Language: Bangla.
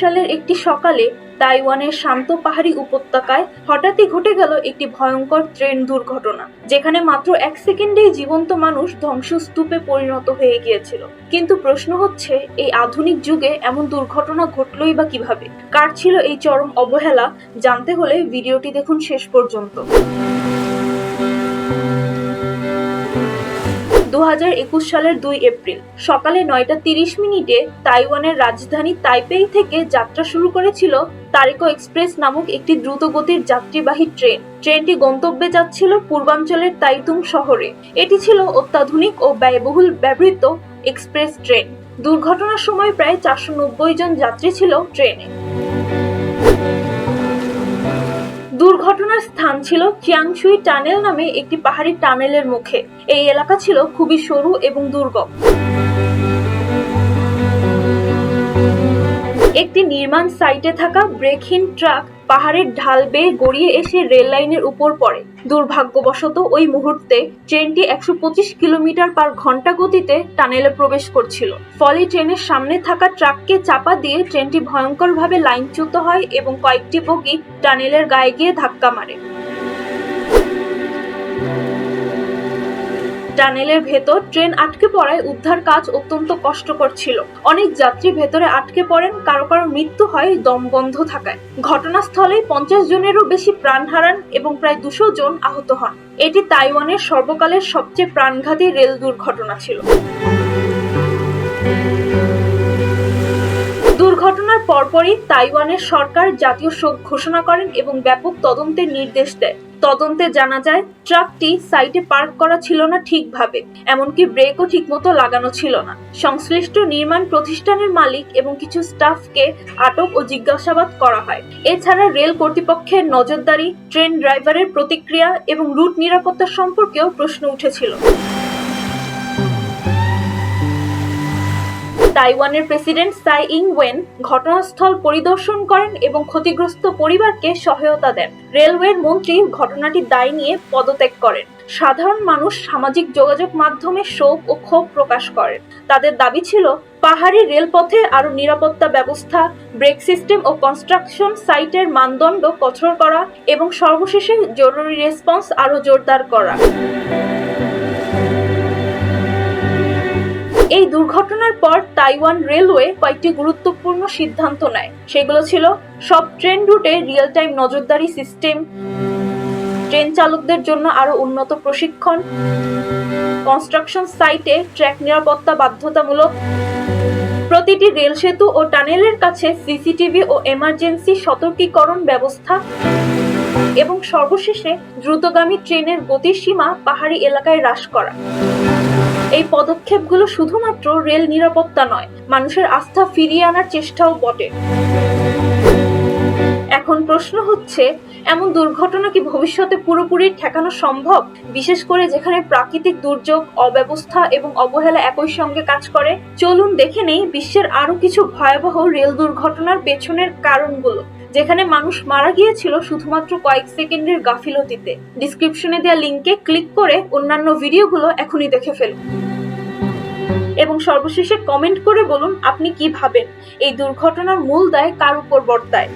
সালের একটি সকালে তাইওয়ানের শান্ত পাহাড়ি উপত্যকায় হঠাৎই ঘটে গেল একটি ভয়ঙ্কর ট্রেন দুর্ঘটনা, যেখানে মাত্র এক সেকেন্ডেই জীবন্ত মানুষ ধ্বংসস্তূপে পরিণত হয়ে গিয়েছিল। কিন্তু প্রশ্ন হচ্ছে, এই আধুনিক যুগে এমন দুর্ঘটনা ঘটলই বা কীভাবে? কার ছিল এই চরম অবহেলা? জানতে হলে ভিডিওটি দেখুন শেষ পর্যন্ত। দু সালের দুই এপ্রিল। সকালে নয়টা তিরিশ মিনিটে তাইওয়ানের রাজধানী তাইপেই থেকে যাত্রা শুরু করেছিল তারিকো এক্সপ্রেস নামক একটি দ্রুতগতির যাত্রীবাহী ট্রেন। ট্রেনটি গন্তব্যে যাচ্ছিল পূর্বাঞ্চলের তাইতুং শহরে। এটি ছিল অত্যাধুনিক ও ব্যয়বহুল ব্যবহৃত এক্সপ্রেস ট্রেন। দুর্ঘটনার সময় প্রায় চারশো নব্বই জন যাত্রী ছিল ট্রেনে। দুর্ঘটনার স্থান ছিল চিয়াংশুই টানেল নামে একটি পাহাড়ি টানেলের মুখে। এই এলাকা ছিল খুবই সরু এবং দুর্গম। একটি নির্মাণ সাইটে থাকা ব্রেকহীন ট্রাক পাহাড়ের ঢাল বেয়ে গড়িয়ে এসে রেল লাইনের উপর পড়ে। দুর্ভাগ্যবশত ওই মুহূর্তে ট্রেনটি একশো পঁচিশ কিলোমিটার পার ঘণ্টা গতিতে টানেলে প্রবেশ করছিল। ফলে ট্রেনের সামনে থাকা ট্রাককে চাপা দিয়ে ট্রেনটি ভয়ঙ্করভাবে লাইনচ্যুত হয় এবং কয়েকটি বগি টানেলের গায়ে গিয়ে ধাক্কা মারে। টানেলের ভেতর ট্রেন আটকে পড়ায় উদ্ধার কাজ অত্যন্ত কষ্টকর ছিল। অনেক যাত্রী ভেতরে আটকে পড়েন, কারও কারও মৃত্যু হয় দম বন্ধ থাকায়। ঘটনাস্থলে পঞ্চাশ জনেরও বেশি প্রাণ হারান এবং প্রায় দুশো জন আহত হন। এটি তাইওয়ানের সর্বকালের সবচেয়ে প্রাণঘাতী রেল দুর্ঘটনা ছিল। দুর্ঘটনার পরপরই তাইওয়ানের সরকার জাতীয় শোক ঘোষণা করেন এবং ব্যাপক তদন্তের নির্দেশ দেয়। তদন্তে জানা যায়, ট্রাকটি সাইটে পার্ক করা ছিল না ঠিকভাবে, এমনকি ব্রেকও ঠিকমতো লাগানো ছিল না। সংশ্লিষ্ট নির্মাণ প্রতিষ্ঠানের মালিক এবং কিছু স্টাফকে আটক ও জিজ্ঞাসাবাদ করা হয়। এছাড়া রেল কর্তৃপক্ষের নজরদারি, ট্রেন ড্রাইভারের প্রতিক্রিয়া এবং রুট নিরাপত্তা সম্পর্কেও প্রশ্ন উঠেছিল। তাইওয়ানের প্রেসিডেন্ট সাই ইং ওয়েন ঘটনাস্থল পরিদর্শন করেন এবং ক্ষতিগ্রস্ত পরিবারকে সহায়তা দেন। রেলওয়ের মন্ত্রী ঘটনাটির দায় নিয়ে পদত্যাগ করেন। সাধারণ মানুষ সামাজিক যোগাযোগ মাধ্যমে শোক ও ক্ষোভ প্রকাশ করেন। তাদের দাবি ছিল, পাহাড়ি রেলপথে আরও নিরাপত্তা ব্যবস্থা, ব্রেক সিস্টেম ও কনস্ট্রাকশন সাইটের মানদণ্ড কঠোর করা এবং সর্বশেষে জরুরি রেসপন্স আরও জোরদার করা। এই দুর্ঘটনার পর তাইওয়ান রেলওয়ে কয়েকটি গুরুত্বপূর্ণ সিদ্ধান্ত নেয়। সেগুলো ছিল, সব ট্রেন রুটে রিয়েল টাইম নজরদারি সিস্টেম, ট্রেন চালকদের জন্য আরও উন্নত প্রশিক্ষণ, কনস্ট্রাকশন সাইটে ট্র্যাক নিরাপত্তা বাধ্যতামূলক, প্রতিটি রেল সেতু ও টানেলের কাছে সিসিটিভি ও এমার্জেন্সি সতর্কীকরণ ব্যবস্থা এবং সর্বশেষে দ্রুতগামী ট্রেনের গতিসীমা পাহাড়ি এলাকায় হ্রাস করা। এই পদক্ষেপগুলো শুধুমাত্র রেল নিরাপত্তা নয়, মানুষের আস্থা ফিরিয়ে আনার চেষ্টাও বটে। এখন প্রশ্ন হচ্ছে, এমন দুর্ঘটনা কি ভবিষ্যতে পুরোপুরি ঠেকানো সম্ভব? বিশেষ করে যেখানে প্রাকৃতিক দুর্যোগ, অব্যবস্থা এবং অবহেলা একই সঙ্গে কাজ করে। চলুন দেখে নেই বিশ্বের আরও কিছু ভয়াবহ রেল দুর্ঘটনার পেছনের কারণগুলো। যেখানে মানুষ মারা গিয়েছিল শুধুমাত্র কয়েক সেকেন্ডের গাফিলতিতে। ডিসক্রিপশনে দেওয়া লিঙ্কে ক্লিক করে অন্যান্য ভিডিওগুলো এখনই দেখে ফেলুন। এবং সর্বশেষে কমেন্ট করে বলুন, আপনি কি ভাবেন? এই দুর্ঘটনার মূল দায় কার উপর বর্তায়?